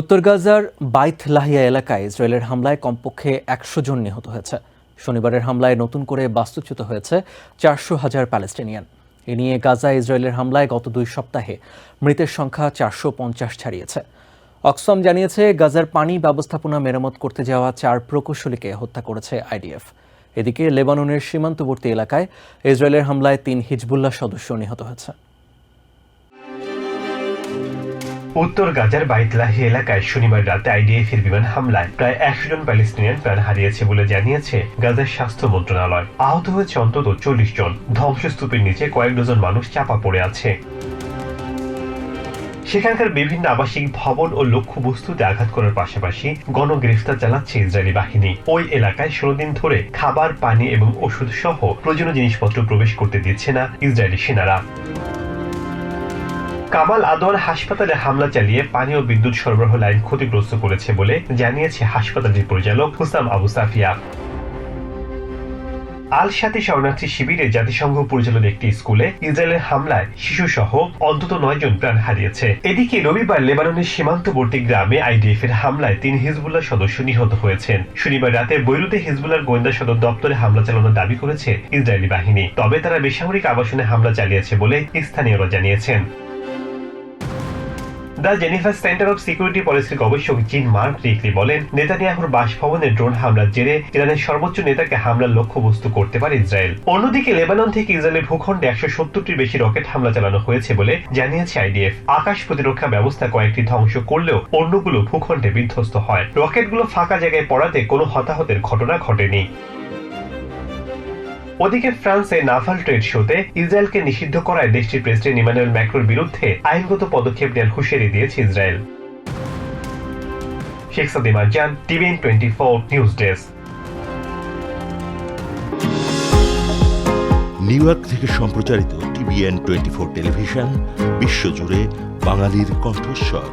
উত্তর গাজার বাইথ লাহিয়া এলাকায় ইসরায়েলের হামলায় কমপক্ষে একশো জন নিহত হয়েছে। শনিবারের হামলায় নতুন করে বাস্তুচ্যুত হয়েছে চারশো হাজার প্যালেস্টিনিয়ান। এ নিয়ে গাজা ইসরায়েলের হামলায় গত দুই সপ্তাহে মৃতের সংখ্যা চারশো পঞ্চাশ ছাড়িয়েছে। অক্সফাম জানিয়েছে, গাজার পানি ব্যবস্থাপনা মেরামত করতে যাওয়া চার প্রকৌশলীকে হত্যা করেছে আইডিএফ। এদিকে লেবাননের সীমান্তবর্তী এলাকায় ইসরায়েলের হামলায় তিন হিজবুল্লাহ সদস্য নিহত হয়েছে। উত্তর গাজার বাইতলাহি এলাকায় শনিবার রাতে আইডিএফ এর বিমান হামলায় প্রায় একশো জন প্যালেস্টিনিয়ান প্রাণ হারিয়েছে বলে জানিয়েছে গাজার স্বাস্থ্য মন্ত্রণালয়। আহত হয়েছে অন্তত চল্লিশ জন। ধ্বংসস্তূপের নিচে কয়েক ডজন মানুষ চাপা পড়ে আছে। সেখানকার বিভিন্ন আবাসিক ভবন ও লক্ষ্যবস্তুতে আঘাত করার পাশাপাশি গণগ্রেফতার চালাচ্ছে ইসরায়েলি বাহিনী। ওই এলাকায় ষোলো দিন ধরে খাবার, পানি এবং ওষুধ সহ প্রয়োজনীয় জিনিসপত্র প্রবেশ করতে দিচ্ছে না ইসরায়েলি সেনারা। কামাল আদওয়ান হাসপাতালে হামলা চালিয়ে পানি ও বিদ্যুৎ সরবরাহ লাইন ক্ষতিগ্রস্ত করেছে বলে জানিয়েছে হাসপাতালটির পরিচালক হুসাম আবু সাফিয়া। আল সাথী শরণার্থী শিবিরে জাতিসংঘ পরিচালিত একটি স্কুলে ইসরায়েলের হামলায় শিশু সহ অন্তত নয় জন প্রাণ হারিয়েছে। এদিকে রবিবার লেবাননের সীমান্তবর্তী গ্রামে আইডিএফ এর হামলায় তিন হিজবুল্লাহ সদস্য নিহত হয়েছেন। শনিবার রাতে বৈরুতে হিজবুল্লাহর গোয়েন্দা সদর দপ্তরে হামলা চালানোর দাবি করেছে ইসরায়েলি বাহিনী। তবে তারা বেসামরিক আবাসনে হামলা চালিয়েছে বলে স্থানীয়রা জানিয়েছেন। The Jennifer centre of security পলিসির গবেষক জিন মার্ক রিকলি বলেন, নেতানিয়াহুর বাসভবনে ড্রোন হামলার জেরে ইরানের সর্বোচ্চ নেতাকে হামলার লক্ষ্যবস্তু করতে পারে ইসরায়েল। অন্যদিকে লেবানন থেকে ইসরায়েলের ভূখণ্ডে একশো সত্তরটির বেশি রকেট হামলা চালানো হয়েছে বলে জানিয়েছে আইডিএফ। আকাশ প্রতিরক্ষা ব্যবস্থা কয়েকটি ধ্বংস করলেও অন্যগুলো ভূখণ্ডে বিধ্বস্ত হয়। রকেটগুলো ফাঁকা জায়গায় পড়াতে কোনো হতাহতের ঘটনা ঘটেনি। ওদিকে ফ্রান্সে নাভাল ট্রেড শোতে ইসরায়েলকে নিষিদ্ধ করায় দেশটির প্রেসিডেন্ট ইমানুয়েল ম্যাক্রোর বিরুদ্ধে আইনগত পদক্ষেপ নেওয়ার হুঁশিয়ারি দিয়েছে Israel. Sheikh Sadima Jan TVN twenty news desk. New York থেকে সম্প্রচারিত টিভিএন টোয়েন্টি ফোর টেলিভিশন, বিশ্বজুড়ে বাঙালির কণ্ঠস্বর।